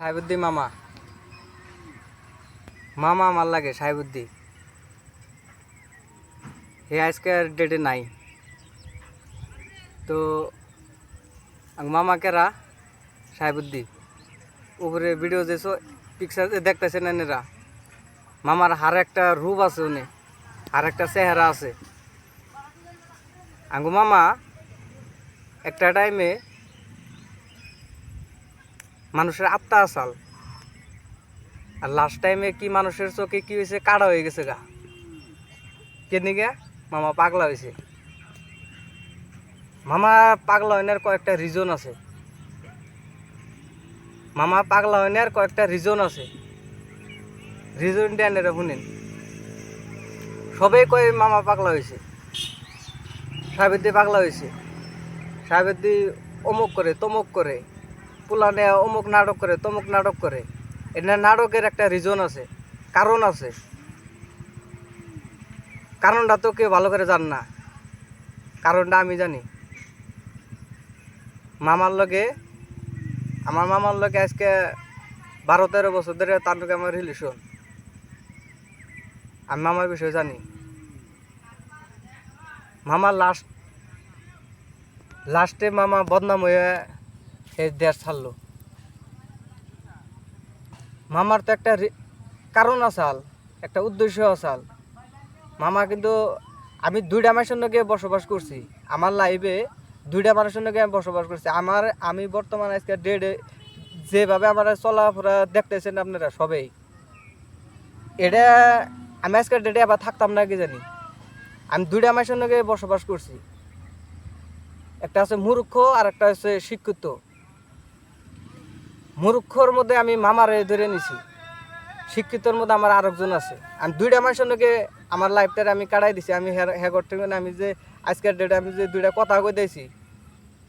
সাহেবুদ্দি মামা। মামা আমার লাগে সাহেবুদ্দি হে আজকের ডেটে নাই। তো, মামা কেরা? সাহেবুদ্দি উপরে ভিডিও যে পিকচার দেখতেছে না মামার হার একটা রূপ আছে উনি, আর একটা চেহারা আছে। আঙ্গু মামা, একটা টাইমে মানুষের আত্মা আসাল আর লাস্ট টাইমে কি মানুষের চোখে কি হয়েছে? কাড়া হয়ে গেছে গা। কেন গা মামা পাগলা হয়েছে। মামা পাগলা হইনার কয়েকটা রিজন আছে। মামা পাগলা হইনার কয়েকটা রিজন আছে। রিজন ড্যানেরা শুনেন। সবাই কয় মামা পাগলা হয়েছে। সাবিত্রী পাগলা হয়েছে। সাবিত্রী অমুক করে, তমুক করে। পুলানে অমুক নাটক করে, তমুক নাটক করে। এটা নাটকের একটা রিজন আছে, কারণ আছে। কারণটা তো কেউ ভালো করে জান না। কারণটা আমি জানি। মামার লগে, আমার মামার লগে আজকে বারো তেরো বছর ধরে তার লগে আমার রিলেশন আমি মামার বিষয়ে জানি। মামা লাস্ট লাস্টে মামা বদনাম হয়ে এই দেশ ছাড়লো মামার তো একটা কারণ আসাল একটা উদ্দেশ্য আসাল মামা কিন্তু আমি দুইটা মানুষের সঙ্গে বসবাস করছি। আমার লাইফে দুইটা মানুষের সঙ্গে আমি বসবাস করছি। আমার, আমি বর্তমানে আজকে ডেডে যেভাবে আমার চলাফেরা দেখতেছেন আপনারা সবেই, এটা আমি আজকে ডেটে আবার থাকতাম না কি জানি। আমি দুইটা মানুষের সঙ্গে বসবাস করছি। একটা আছে মূর্খ আর একটা হচ্ছে শিক্ষিত। মূর্খর মধ্যে আমি মামারে ধরে নিছি। শিক্ষিতর মধ্যে আমার আরেকজন আছে। আমি দুইটা মানুষের সঙ্গে আমার লাইফটারে আমি কাটাই দিছি। আমি হ্যাগর থেকে আমি যে আজকের ডেটে আমি যে দুইটা কথা কই দিয়েছি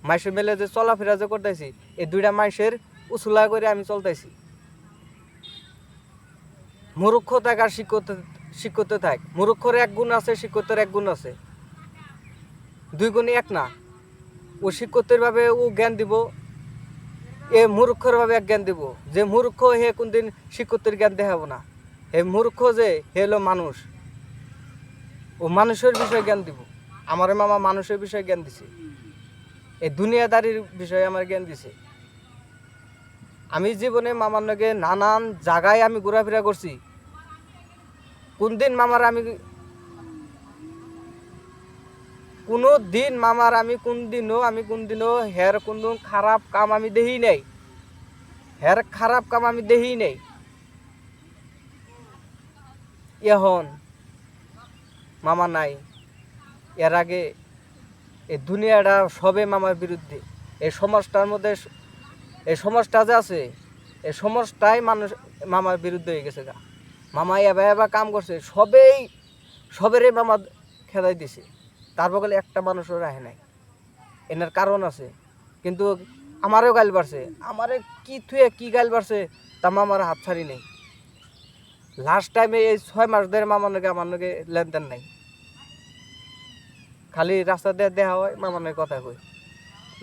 মাইসে মেলে যে চলাফেরা যে করতেছি, এই দুইটা মাইসের উচুলা করে আমি চলতেছি। মূর্খ থাক আর শিক্ষত শিক্ষত থাক। মূর্খর এক গুণ আছে, শিক্ষতের এক গুণ আছে। দুই গুণই এক না। ও শিক্ষতের ভাবে ও জ্ঞান দিব এ মূর্খর ভাবে এক জ্ঞান দিব। যে মূর্খ হে কোনদিন শিক্ষতের জ্ঞান দেখাবো না। হে মূর্খ যে, হে হলো মানুষ। ও মানুষের বিষয়ে জ্ঞান দিব। আমার মামা মানুষের বিষয়ে জ্ঞান দিছে। এই দুনিয়াদারির বিষয়ে আমার জ্ঞান দিছে। আমি জীবনে মামার নানান জায়গায় আমি ঘোরাফেরা করছি কোন দিন মামার আমি কোনো দিন মামার আমি কোন দিনও আমি কোন দিনও হের কোন খারাপ কাম আমি দেখি নাই। হের খারাপ কাম আমি দেখি নাই। এখন মামা নাই। এর আগে এই দুনিয়াটা সবে মামার বিরুদ্ধে এই সমাজটার মধ্যে এই সমাজটা যে আছে, এই সমাজটাই মানুষ মামার বিরুদ্ধে হয়ে গেছে গা। মামা এবার এবার কাম করছে সবেই সবেরই মামা খেদাই দিছে। তার বগলে একটা মানুষও রাহে নাই। এনার কারণ আছে, কিন্তু আমারও গাল বাড়ছে। আমারে কি থুয়ে কি গাল বাড়ছে, তা মামার হাত ছাড়ি নেই। লাস্ট টাইমে এই ছয় মাস ধরে মামার নাকি আমার লেনদেন নাই। খালি রাস্তা দিয়ে দেখা হয়, মামার নাকি কথা কই।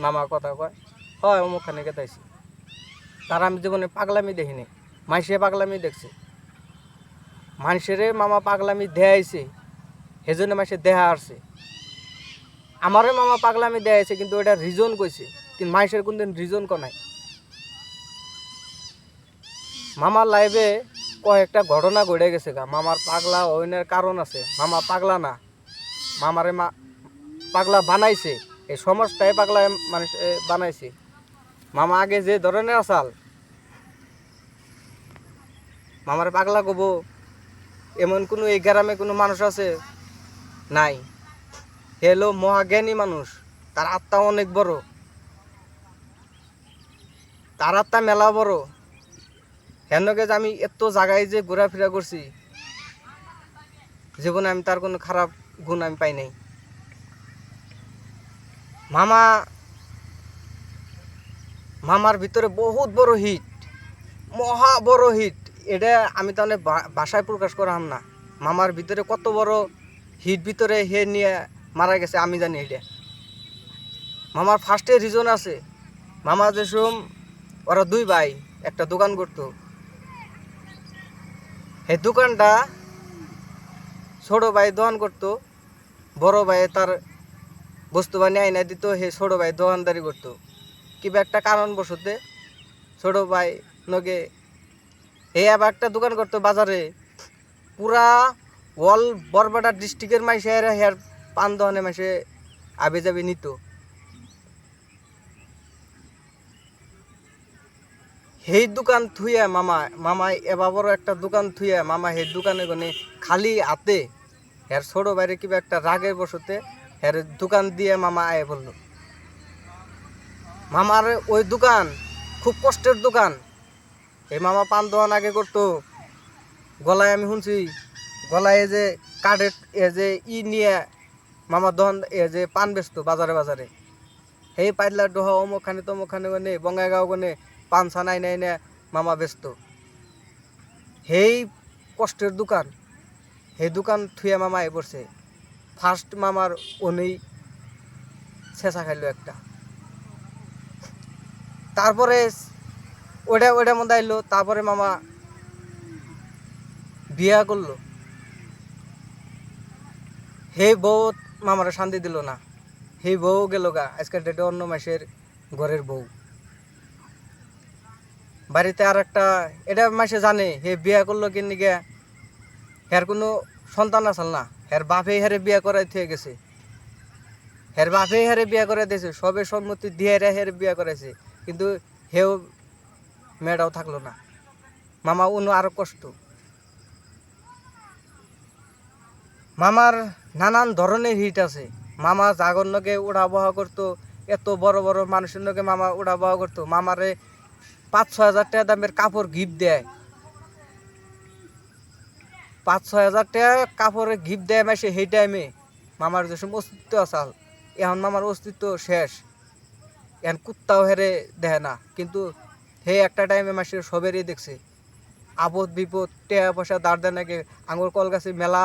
মামা কথা কয়, হয়, অমুকখানে গেতাইছি। তার আমি জীবনে পাগলামি দেখিনি মাইসে পাগলামি দেখছে। মানুষেরে মামা পাগলামি দেয়াইছে সেজন্য মাসে দেহা আসছে। আমারও মামা পাগলামি দেয়াইছে, কিন্তু ওটা রিজন কইছে। কিন্তু মাইসের কোনদিন রিজন কনাই মামার লাইফে কয়েকটা ঘটনা ঘটে গেছে গা। মামার পাগলা হইনের কারণ আছে। মামা পাগলা না। মামারে মা পাগলা বানাইছে। এই সমাজটাই পাগলা মানুষ বানাইছে। মামা আগে যে ধরনের আসাল, মামারে পাগলা কব এমন কোনো এই গ্রামে কোনো মানুষ আছে? নাই। হলো মহাজ্ঞানী মানুষ, তার আত্মা অনেক বড়। তার আত্মা মেলা বড়। হেনকে যে আমি এত জায়গায় যে ঘোরাফেরা করছি, জীবনে আমি তার কোনো খারাপ গুণ আমি পাই নাই। মামা, মামার ভিতরে বহুত বড় হিট, মহা বড় হিট। এটা আমি তাহলে ভাষায় প্রকাশ করাম না। মামার ভিতরে কত বড় হিট ভিতরে হে নিয়ে মারা গেছে, আমি জানি এটা। মামার ফার্স্টে রিজন আছে। মামা যেসম ওরা দুই ভাই, একটা দোকান করতো। এই দোকানটা ছোট ভাই দোকান করতো, বড় ভাই তার বস্তু বানিয়ে আইনা দিত হে ছোট ভাই দোকানদারি করতো। কিবা একটা কারণ বসতে ছোট ভাই নগে হে আবার একটা দোকান করতো বাজারে। পুরা অল বরবাটা ডিস্ট্রিক্টের মাইসে হেয়ার পান দোকানে মাসে আবে যাবে নিত। সেই দোকান থুইয়া মামা মামা এবারও একটা দোকান থুইয়া মামা সেই দোকানে গনে খালি হাতে হের ছোট বাইরে কিবা একটা রাগের বসতে হের দোকান দিয়ে মামা আয় বলল মামার ওই দোকান খুব কষ্টের দোকান। এই মামা পান দোকান আগে করতো, গলায় আমি শুনছি, গলায় যে কাঠের এ যে ই নিয়ে মামা দোকান যে পান বেচতো বাজারে বাজারে। সেই পাইলা ডোহা অমুকখানে তমুকখানে গনে বঙ্গাইগাঁও গনে পান ছানাই নাই না মামা ব্যস্ত সেই কষ্টের দোকান, সেই দোকান থুয়ে মামা এ পড়ছে। ফার্স্ট মামার উনি ছেঁচা খাইলো একটা। তারপরে ওটা ওটা মধ্যে আইলো, তারপরে মামা বিয়া করল। হে বউ মামারে শান্তি দিল না। হে বউ গেল গা, আজকের ডেটে অন্য মাসের ঘরের বউ। বাড়িতে আর একটা এটা মাসে জানে হে বিয়া করল গে হের কোনো সন্তান আসল না। হের বাপে হেরে বিয়া করাই থেকে গেছে। হের বাপে হেরে বিয়া করাই দিয়েছে, সবে সম্মতি দিয়ে হেরে বিয়া করাইছে। কিন্তু হেও মেয়েটাও থাকল না। মামা অন্য আরও কষ্ট। মামার নানান ধরনের হিট আছে। মামা জাগর নকে উড়া বহা করতো, এত বড় বড় মানুষের নকে মামা উড়া বহা করতো। মামারে পাঁচ ছয় হাজার টাকা দামের কাপড় গিফট দেয়। পাঁচ ছয় হাজার টাকা কাপড়ে গিফট দেয় মাসে সেই টাইমে মামার যে অস্তিত্ব আসাল এখন মামার অস্তিত্ব শেষ। এখন কুত্তাও হেরে দেয় না। কিন্তু হে একটা টাইমে মাসে সবেরই দেখছে। আপদ বিপদ টেয়া পয়সা দাঁড় দেয় নাকি আঙুর কল গাছে মেলা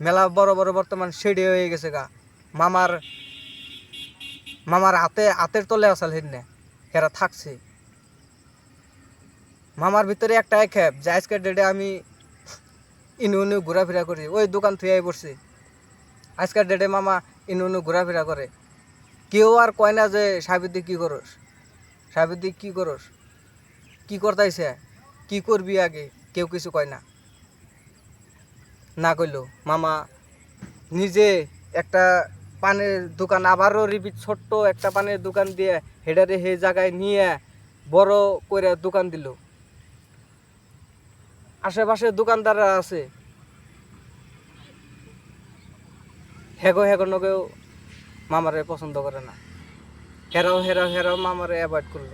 মেলা বড় বড় বর্তমান সেডে হয়ে গেছে গা। মামার মামার হাতে, হাতের তলে আসাল হেন হেরা থাকছে। মামার ভিতরে একটা খেপ যে আজকের ডেটে আমি ইনু ইনু ঘোরাফেরা করি, ওই দোকান থুয়ে পড়ছি। আজকের ডেটে মামা ইনু ইনু ঘোরাফেরা করে। কেউ আর কয় না যে সাবিদ্দি কি করস? সাবিদ্দি কি করস? কি করতাইছে? কি করবি আগে? কেউ কিছু কয় না। না কইলো। মামা নিজে একটা পানের দোকান, আবারও রিপিট ছোট্ট একটা পানের দোকান দিয়ে হেডারে সেই জায়গায় নিয়ে বড় করে দোকান দিল। আশেপাশে দোকানদাররা আছে। হেগো হেগো নগেও মামারে পছন্দ করে না। হেরাও হেরাও হেরাও মামারে অ্যাভয়েড করল।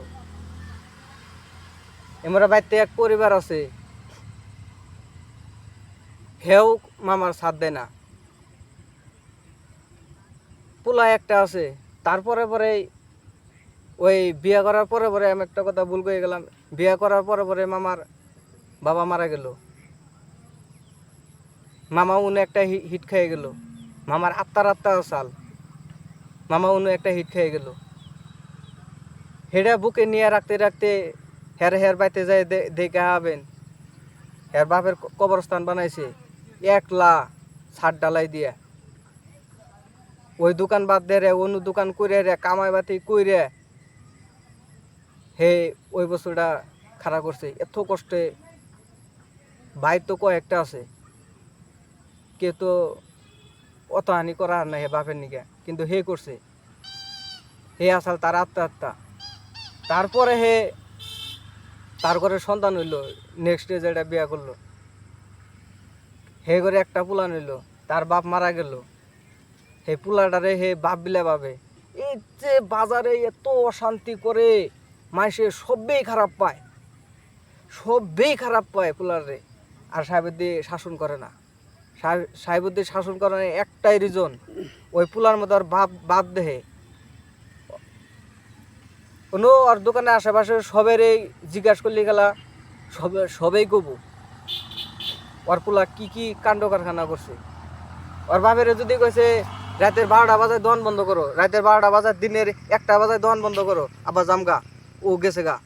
এমরা বাড়িতে এক পরিবার আছে। হেও মামার সাথ দেয় না। পোলা একটা আছে, তারপরে পরে ওই বিয়ে করার পরে পরে আমি একটা কথা ভুল করে গেলাম, বিয়ে করার পরে পরে মামার বাবা মারা গেল। মামা উনি একটা হিট খেয়ে গেল। মামার আত্মার আত্মা সাল মামা উনি একটা হিট খেয়ে গেল। হেডা বুকে নিয়ে রাখতে রাখতে হের হের বাইতে যায় দেখে হবেন। হের বাপের কবরস্থান বানাইছে। একলা ছাদ ডালাই দিয়ে। ওই দোকান বাদ দে রে, অন্য দোকান করে রে, কামাই বাতি কইরে। হে, ওই বছরটা খারাপ করছে। এত কষ্টে ভাই তো কয়েকটা আছে। কে তো অত হানি করা আর নাই হে বাপের নিকে। কিন্তু হে করছে। হে আসাল তার আত্মহত্যা তারপরে হে তার ঘরে সন্তান হইল। নেক্সট ডে যেটা বিয়া করল। হে করে একটা পোলা হইল তার বাপ মারা গেল। হে পুলাটারে হে বাপ বিলে ভাবে এই যে বাজারে এত অশান্তি করে মাইসে সবেই খারাপ পায়। সবেই খারাপ পায় পুলারে আর সাহেবুদ্দি শাসন করে না। সাহেবুদ্দি শাসন করে না একটাই রিজন ওই পুলার মধ্যে আর বাপ বাপ দেহে। কোনো আর দোকানে আশেপাশে সবেরই জিজ্ঞাসা করলি গেলা, সবে সবেই কবু। ওর পোলা কি কি কাণ্ড কারখানা করছে? ওর বাপের যদি কইছে, রাতের বারোটা বাজায় দন বন্ধ করো, রাতের বারোটা বাজার দিনের একটা বাজায় দন বন্ধ করো, আবার জামগা ও গেছে গা।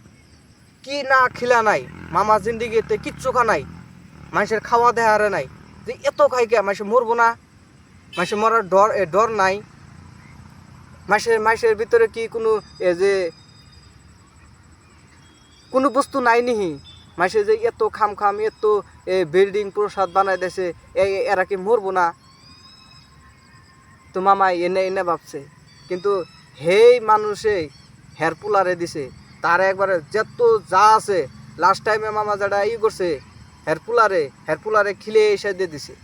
কি না খিলা নাই, মামা জিন্দিগিতে কিচ্ছু খা নাই, মানুষের খাওয়া দেহারে নাই, যে এত খাই কে? মানুষের মরবো না মানুষের মরার ডর ডর নাই। মাসের মাসের ভিতরে কি কোনো যে, কোনো বস্তু নাই নিহি। মাসে যে এত খাম খাম, এত বিল্ডিং প্রসাদ বানাই এ- এরা কি মরবো না? তো মামা এনে এনে ভাবছে। কিন্তু হেই মানুষে হের পুলারে দিছে। তার একবারে যত যা আছে লাস্ট টাইমে মামা যেটা ই করছে, হের পুলারে হের পুলারে খিলে এসে দিয়ে দিছে।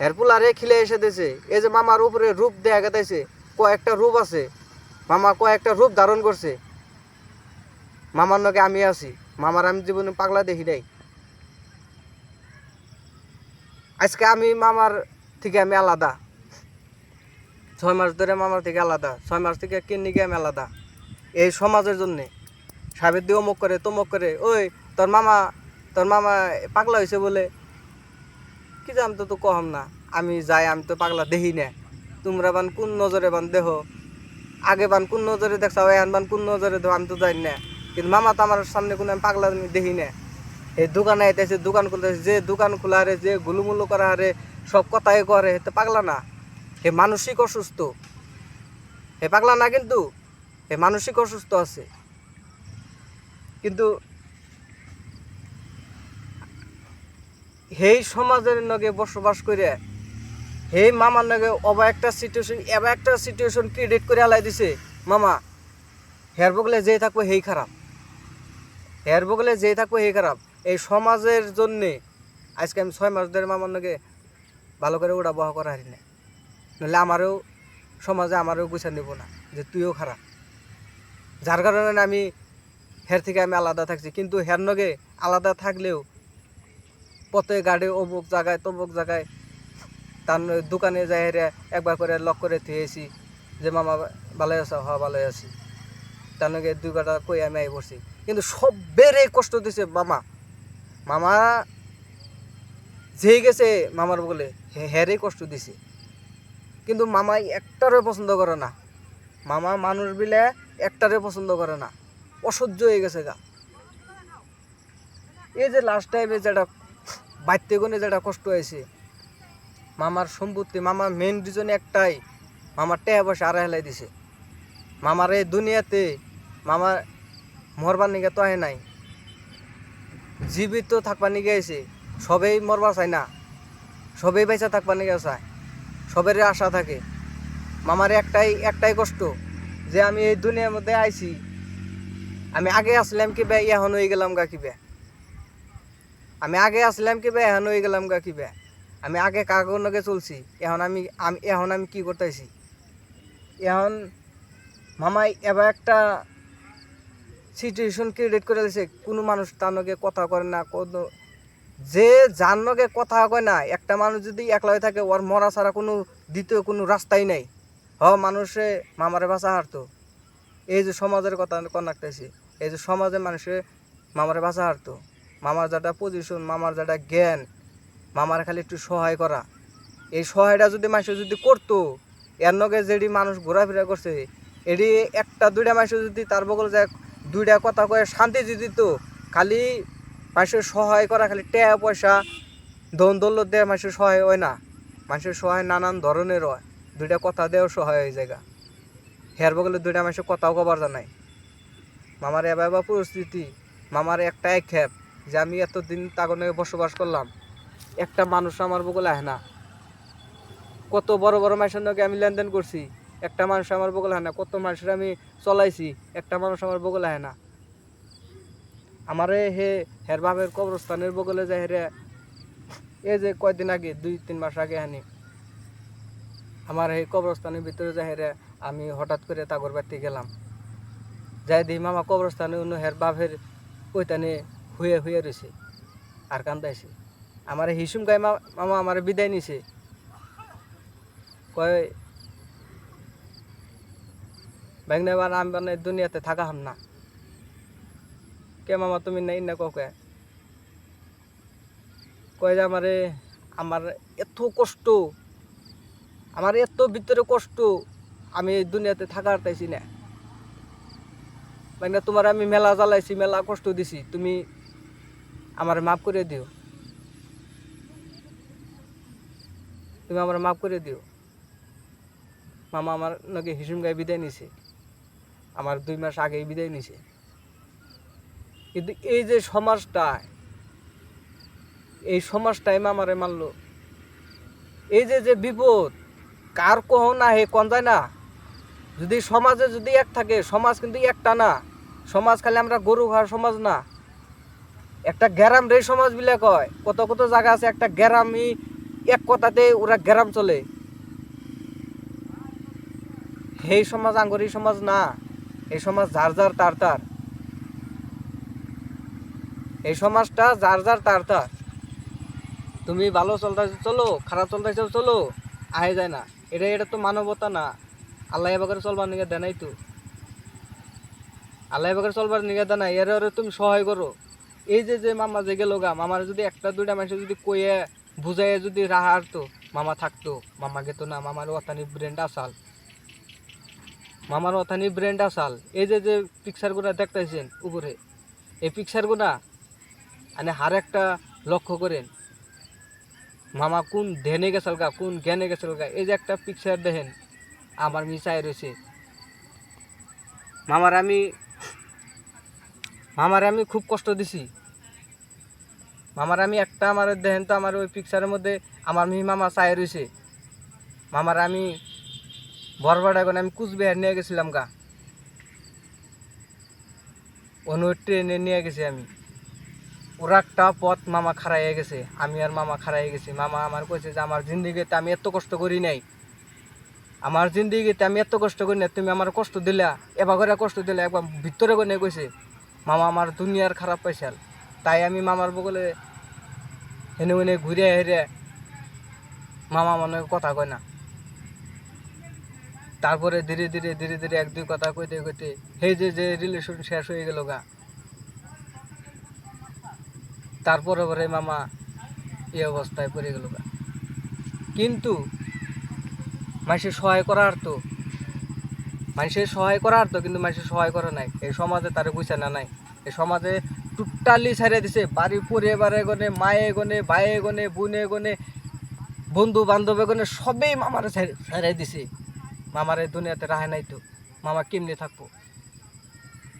হের পুলারে খিলে এসে দিছে। এই যে মামার উপরে রূপ দেখা গেছে, কয়েকটা রূপ আছে। মামা কয়েকটা রূপ ধারণ করছে। মামার নকে আমি আছি। মামার আমি জীবনে পাগলা দেখি নাই। আজকে আমি মামার থেকে আমি আলাদা। ছয় মাস ধরে মামার থেকে আলাদা। ছয় মাস থেকে কিন্নি গিয়ে আমি আলাদা? এই সমাজের জন্যে। সাবের দিয়ে অমুক করে, তমুক করে, ওই, তোর মামা তোর মামা পাগলা হয়েছে বলে? কি জান তো তো কহম না। আমি যাই, আমি তো পাগলা দেখি না। তোমরা বান কোন নজরে বান দেহ? আগে বান কোন নজরে দেখছাও এখন বান কোন নজরে দেহ? আমি তো জানি না। কিন্তু মামা তো আমার সামনে কোনো আমি পাগলা দেখি না। এই দোকানে আইতেছে, দোকান খুলতেছে, যে দোকান খোলা যে গুলুমুলু করা হারে সব কথাই করে হে তো পাগলা না। হে মানসিক অসুস্থ। হে পাগলা না কিন্তু হে মানসিক অসুস্থ আছে। কিন্তু সেই সমাজের নগে বসবাস করে সেই মামার নগে অবা একটা সিচুয়েশন এবার একটা সিচুয়েশন ক্রিয়েট করে আলাই দিছে। মামা হের বগলে যেই থাকব সেই খারাপ। হের বগলে যেই থাকব সেই খারাপ। এই সমাজের জন্যে আজকে আমি ছয় মাস ধরে মামার ভালো করে ওটা বহা করা হারি না নাহলে আমারও সমাজে আমারও গুছা নেব না, যে তুইও খারাপ। যার কারণে আমি হের থেকে আমি আলাদা থাকছি, কিন্তু হের নগে আলাদা থাকলেও পথে গাড়ি অমুক জায়গায় তমুক জায়গায় তার দোকানে যাই হেরে একবার করে লক করে থুয়েছি, যে মামা ভালো আছো হ ভালো আছি। তার নগে দুই কই আমি আই পড়ছি। কিন্তু সবেরই কষ্ট দিছে মামা। মামা যে গেছে মামার বলে হেরেই কষ্ট দিছে। কিন্তু মামা একটারও পছন্দ করে না। মামা মানুষ বিলে একটারে পছন্দ করে না। অসহ্য হয়ে গেছে গা। এই যে লাস্ট টাইমে যেটা বাড়তে গনে যেটা কষ্ট হয়েছে, মামার সম্পত্তি, মামার মেন রিজন একটাই, মামার টেহা পয়সা আড়াই হেলাই দিছে। মামার এই দুনিয়াতে, মামার মরবার নিগে তো আহে নাই। জীবিত থাকবার নিগে আইছে। সবেই মরবা চায় না। সবেই বাইসা থাকবার নিগে চায়। সবেরই আশা থাকে। মামার একটাই একটাই কষ্ট যে আমি এই দুনিয়ার মধ্যে আইছি। আমি আগে আসলাম কি বে এখন হয়ে গেলাম গা কি বে আমি আগে আসলাম কি বে এখন হয়ে গেলাম গা কি বে আমি আগে কাগর নগে চলছি, এখন আমি আমি, এখন আমি কি করতেছি এখন মামাই এবার একটা সিচুয়েশন ক্রিয়েট করে দিয়েছে কোনো মানুষ তার নগে কথা করে না, কোনো যে যার নগে কথা কয় না, একটা মানুষ যদি একলা হয়ে থাকে, ওর মরা ছাড়া কোনো দ্বিতীয় কোনো রাস্তাই নাই। হ, মানুষে মামারে ভাষা হারতো। এই যে সমাজের কথা কনাকতেছি এই যে সমাজে মানুষে মামারে ভাষা হারতো। মামার যেটা পজিশন মামার যেটা জ্ঞান, মামার খালি একটু সহায় করা। এই সহায়টা যদি মানুষ যদি করতো, এর নগে যেটি মানুষ ঘোরাফেরা করছে, এটি একটা দুইটা মানুষ যদি তার বগল যায় দুইটা কথা কয়ে শান্তি দিত, খালি মানুষের সহায় করা, খালি টাকা পয়সা দন দৌলত দেওয়া মানুষের সহায় হয় না। মানুষের সহায় নানান ধরনের হয়। দুইটা কথা দেওয়াও সহায় হয়ে যায় গা। হের বগলে দুইটা মানুষের কথাও কবার জানাই মামার এবার এবার পরিস্থিতি। মামার একটা এক খেপ যে আমি এতদিন তাগনে বসবাস করলাম। একটা মানুষ আমার বগলে আহে না। কত বড় বড় মানুষের নাকি আমি লেনদেন করছি। একটা মানুষ আমার বগলে আহে না, কত মানুষের আমি চলাইছি, একটা মানুষ আমার বগলে আহে না। আমারে হে, হের বাপের কবরস্থানের বগলে যায় হেরে এই যে কয়দিন আগে, দুই তিন মাস আগে হানি, আমার এই কবরস্থানের ভিতরে যায় হেরে আমি হঠাৎ করে তাগর বাড়তে গেলাম। যাই দিই মামা কবরস্থানে অন্য হের বাপের কইতানে হুয়ে হুয়ে রয়েছে আর কান্দাইছে। আমার হিসুম গাই মামা আমার বিদায় নিছে। কয় ব্যাংনে এবার আমি মানে দুনিয়াতে থাকা হাম না। কে মামা তুমি নাই না কে? কয় যে আমারে আমার এত কষ্ট। আমার এত ভিতরে কষ্ট। আমি এই দুনিয়াতে থাকার চাইছি না। মানে তোমার আমি মেলা জ্বালাইছি, মেলা কষ্ট দিছি। তুমি আমার মাফ করে দিও। তুমি আমার মাফ করে দিও। মামা আমার নাকি হিসুম গায়ে বিদায় নিছে। আমার দুই মাস আগেই বিদায় নিছে। কিন্তু এই যে সমাজটা এই সমাজটাই মামারে মারলো। এই যে যে বিপদ, কার কহ না হে, কন যায় না। যদি সমাজে যদি এক থাকে, সমাজ কিন্তু একটা না। সমাজ খালি আমরা গরু খাওয়ার সমাজ না। একটা গ্যারাম রে সমাজ বিলে কয়, কত কত জায়গা আছে, একটা গ্যারামই এক কথাতে ওরা গ্যারাম চলে। সেই সমাজ আঙ্গরি সমাজ না। এই সমাজ যার যার তার তার। এই সমাজটা যার যার তার তার। তুমি ভালো চলতেছো চলো, খারাপ চলতেছো, চলো, আহে যায় না। এটা এটা তো মানবতা না। আল্লাহ এবার চলবার নিগে দেয় নাই তো। আল্লাহ এবার চলবার নিগে দেয় নাই, এর তুমি সহায় করো। এই যে যে মামা যে গেল গা, মামার যদি একটা, দুইটা মানুষ যদি কইয়ে, বুঝাইয়ে যদি রাহা হারতো, মামা থাকতো, মামা গেত না, মামার অতানি ব্রেন্ড আসাল। মামার অথানি ব্রেন্ড আসাল। এই যে যে পিকচারগুলো দেখতেছেন উপরে, এই পিকচারগুলা মানে হার একটা লক্ষ্য করেন। মামা কোন ধ্যানে গেছিল গা, কোন জ্ঞানে গেছিল গা, এই যে একটা পিকচার দেখেন, আমার মিশাই রয়েছে। মামার আমি মামার আমি খুব কষ্ট দিছি। মামার আমি একটা আমার দেখেন তো, আমার ওই পিকচারের মধ্যে আমার মি মামা চাই রয়েছে। মামার আমি বরবাড এখন আমি কুচবিহার নিয়ে গেছিলাম গা। অন্য ট্রেনে নিয়ে গেছি আমি। ওরা একটা পথ মামা খারাইয়ে গেছে, আমি আর মামা খারাইয়ে গেছি। মামা আমার কইছে যে, আমার জিন্দিগিতে আমি এত কষ্ট করি নাই। আমার জিন্দিগিতে আমি এত কষ্ট করি না তুমি আমার কষ্ট দিলা, এবার করে কষ্ট দিলা, একবার ভিতরে করে কইছে, মামা আমার দুনিয়ার খারাপ পাইছাল। তাই আমি মামার বগলে হেনে হেনে ঘুরে হেরে মামা মনে কথা কয় না। তারপরে ধীরে ধীরে ধীরে ধীরে এক, দুই কথা কইতে কইতে সেই যে যে রিলেশন শেষ হয়ে গেল গা। তারপরে পরে মামা এই অবস্থায় পড়ে গেল গা। কিন্তু মানুষের সহায় করার তো মানুষের সহায় করার তো, কিন্তু মানুষের সহায় করে নাই। এই সমাজে তার বুঝে না নাই। এই সমাজে টোটালি ছেড়ে দিছে। বাড়ি পরিবারে গনে, মায়ে গনে ভাইয়ে গনে, বোনে গনে বন্ধু বান্ধবে গনে, সবেই মামারে ছেড়ে দিছে। মামার এই দুনিয়াতে রাহে নাই তো। মামা কেমনে থাকব?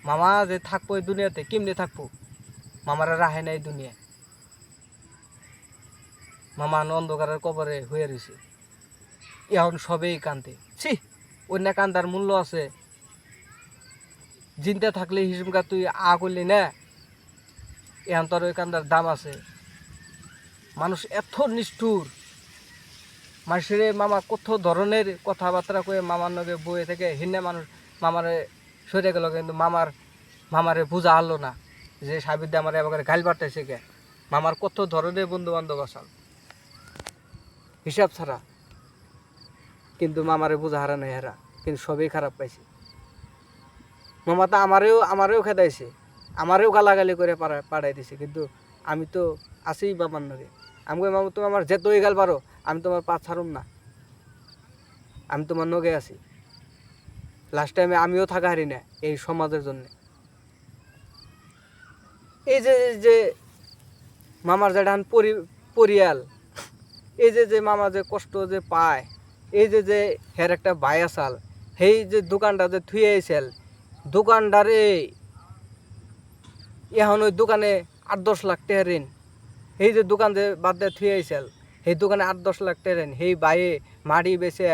মামা যে থাকব এই দুনিয়াতে কেমনে থাকব? মামারা রাহে নাই দুনিয়া মামা অন্ধকারের কবরে হয়ে রয়েছে এখন সবেই কান্দে। ছি, অন্য কান্দার মূল্য আছে। জিনতে থাকলে হিসুম কা তুই আ করলি না। এখন তোর ওই কান্দার দাম আছে। মানুষ এত নিষ্ঠুর। মানুষের মামা কত ধরনের কথাবার্তা কয়ে মামার নগে বয়ে থেকে হিন্নে মানুষ মামারে সরে গেল, কিন্তু মামার, মামারে বোঝা হলো না যে সাবিদ্যা আমার এবার গাল বাড়তেছে কে। মামার কত ধরনের বন্ধু বান্ধব আসাল হিসাব ছাড়া। কিন্তু মামারে বোঝা হারা নাই হারা, কিন্তু সবই খারাপ পাইছে। মামা তো আমারেও আমারেও খেদাইছে, আমারেও গালাগালি করে পাড়া- পাঠাই দিছে, কিন্তু আমি তো আছি মামার নগে আমি কই মামা, তুমি আমার যেত গেল পারো, আমি তোমার পা ছাড়ুম না। আমি তোমার নগে আছি। লাস্ট টাইমে আমিও থাকা হারি না এই সমাজের জন্য। এই যে যে মামার যেটা পরি, পরিয়াল, এই যে যে মামা যে কষ্ট যে পায়, এই যে যে হের একটা ভাই আসাল সেই যে দোকানটা যে থুয়ে আইসাল দোকানদারে এখন ওই দোকানে আট দশ লাখ টাকা ঋণ। সেই যে দোকান যে বাদ দিয়ে থুয়ে আইসাল সেই দোকানে আট দশ লাখ ঋণ সেই বাইয়ে মাড়ি বেছে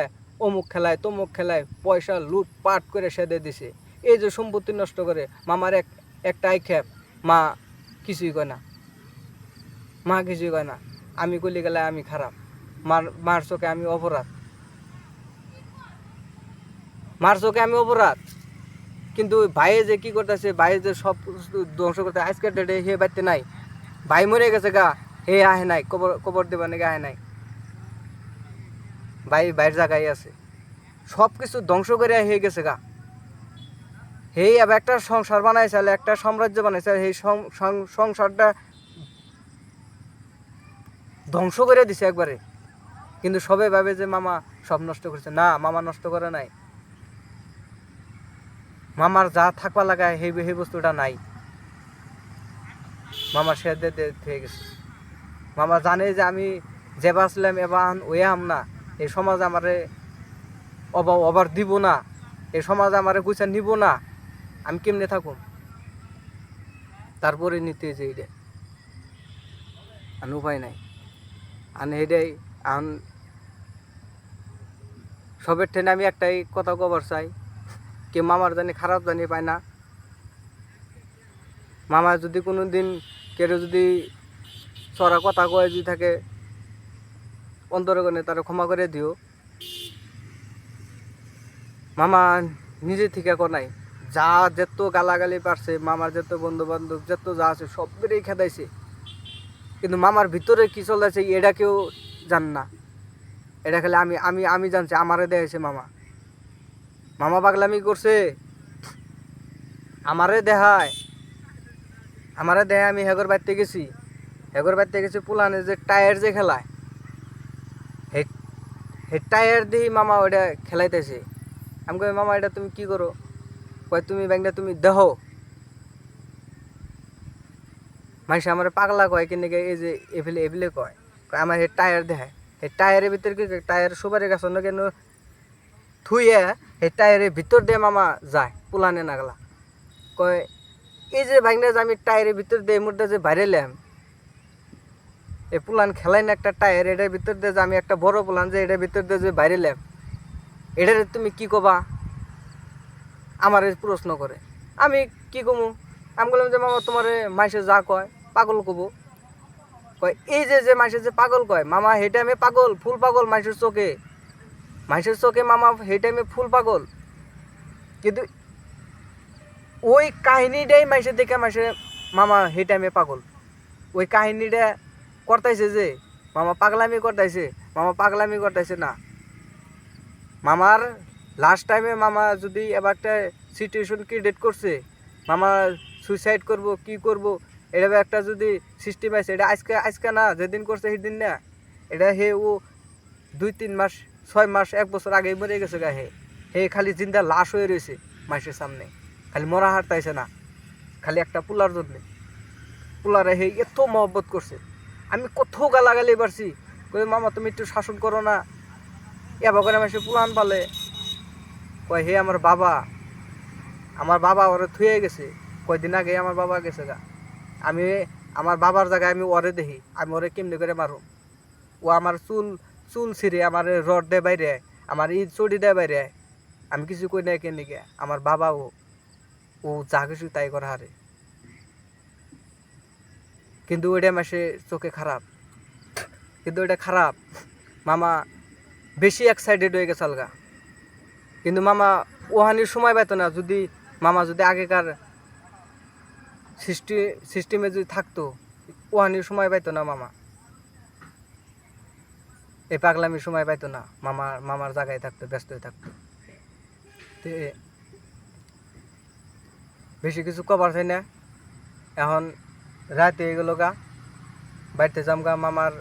অমুক খেলায়, তমুক খেলায় পয়সা লুট পাট করে সেদে দিছে। এই যে সম্পত্তি নষ্ট করে, মামার এক একটাই খেপ, মা কিছুই কয় না। মা কিছুই কয় না। আমি কলি গেলে আমি খারাপ। মার মার চোখে আমি অপরাধ। মার চোখে আমি অপরাধ। কিন্তু ভাইয়ে যে কি করতেছে, ভাইয়ে যে সব ধ্বংস করতে আজকের ডেটে হে বাড়তে নাই। ভাই মরে গেছে গা। হে, আহে নাই, কবর কবর দেবা নাকি আহে নাই। ভাই বাইর জায়গায় আছে। সব কিছু ধ্বংস করে হয়ে গেছে গা। হেই আবার একটা সংসার বানাইছে একটা সাম্রাজ্য বানাইছে সেই সংসারটা ধ্বংস করে দিছে একবারে। কিন্তু সবে ভাবে যে মামা সব নষ্ট করছে। না, মামা নষ্ট করে নাই। মামার যা থাকবা লাগায় সেই সেই বস্তুটা নাই। মামার সে দে দে গেছে। মামা জানে যে আমি যে বাঁচলাম এবার ওয়ে আম না। এই সমাজ আমারে অভাব অবার দিব না। এই সমাজ আমারে গুছা নিব না। আমি কেমনে থাকুম? তারপরে নিতে যে এটা আর উপায় নাই। আন এটাই আন সবের ঠেনে আমি একটাই কথা কবার চাই। কেউ মামার জানি, খারাপ জানি পায় না। মামা যদি কোনো দিন কেউ যদি চড়া কথা কয়ে যদি থাকে, অন্তরে গনে তারা ক্ষমা করে দিও। মামা নিজে থেকে নাই, যা যেত গালাগালি পারছে, মামার যেত বন্ধু বান্ধব যেত যা আছে সবেরই খেদাইছে। কিন্তু মামার ভিতরে কি চলেছে এটা কেউ জান না। এটা খালি আমি আমি আমি জানছি, আমারে দেখাইছে মামা। মামা পাগলামি করছে, আমারে দেখায়। আমারে দেখায় আমি হেগর বাড়িতে গেছি। হেগর বাড়িতে গেছি পুলানে যে টায়ার যে খেলায়। হে হে টায়ার দিয়ে মামা ওটা খেলাইতেছে। আমি কই, মামা, এটা তুমি কি করো? কয়, তুমি ব্যাংকটা তুমি দেহ মানুষ আমার পাগলা কয়, কিন্তু এই যে এফিলে এফিলে কয় আমার হে টায়ার দেখায়। এই টায়ারের ভিতরে কি? টায়ার সুপারি গাছ অন্য কেন থুইয়ে এই টায়ারের ভিতর দিয়ে মামা যায় পুলানে নাগলা। কয় এই যে ভাইনা যে আমি টায়ারের ভিতর দিয়ে এই মুহূর্তে যে বাইরেলাম, এই পুলান খেলাই না একটা টায়ার, এটার ভিতর দিয়ে যে আমি একটা বড় পুলান যে এটার ভিতর দিয়ে যে বাইরেলাম, এটার তুমি কি কবা? আমার প্রশ্ন করে। আমি কি কমু? আমি বললাম যে, মামা, তোমার মাইসে যা কয়, পাগল কব। কয়, এই যে যে মাইসে যে পাগল কয়, মামা, সেই টাইমে পাগল, ফুল পাগল মাইসের চোখে। মাইসের চোখে মামা, সেই টাইমে ফুল পাগল। কিন্তু ওই কাহিনীটাই মাইসে দেখে মাইসে মামা সেই টাইমে পাগল। ওই কাহিনীটা করতাইছে যে, মামা পাগলামি করতাইছে, মামা পাগলামি করতাইছে না। মামার লাস্ট টাইমে মামা যদি এবার একটা সিচুয়েশন ক্রিয়েট করছে, মামা সুইসাইড করব, কি করব, এটা একটা যদি সিস্টেম আছে, এটা আজকে আজকে না, যেদিন করছে সেদিন না। এটা হে ও দুই, তিন মাস, ছয় মাস, এক বছর আগে মরে গেছে গা হে। হে খালি জিন্দা লাশ হয়ে রয়েছে মাসের সামনে। খালি মরা হারতাইছে না। খালি একটা পুলার জন্য। পুলারে হে এত মহব্বত করছে। আমি কত গালাগালি পারছি কই মামা, তুমি একটু শাসন করো না। এবার করে মাসে পুলান পালে কয় হে আমার বাবা আমার বাবা ওরে থুয়ে গেছে। কয়দিন আগে আমার বাবা গেছে গা। আমি, আমার বাবার জায়গায় আমি ওরে দেখি। আমি ওরে কেমনি করে মারুম? ও আমার চুল চুল ছিঁড়ে আমার রড দেয় বাইরে। আমার ঈদ চড়ি দেয় বাইরে। আমি কিছু কই নাই কেন আমার বাবা ও ও যা কিছু তাই করা হারে। কিন্তু ওইটা মাসে চোখে খারাপ। কিন্তু ওইটা খারাপ। মামা বেশি এক্সাইটেড হয়ে গেছে আলগা। কিন্তু মামা ওহানির সময় পাইতো না। যদি মামা যদি আগেকার সৃষ্টি সিস্টেমে যদি থাকতো, ওহানির সময় পাইতো না মামা। এই পাগলামির সময় পাইতো না। মামা, মামার জায়গায় থাকতো, ব্যস্ত হয়ে থাকতো। বেশি কিছু কবার চাই না। এখন রাতে এগুলো গা বাড়িতে যাম গা মামার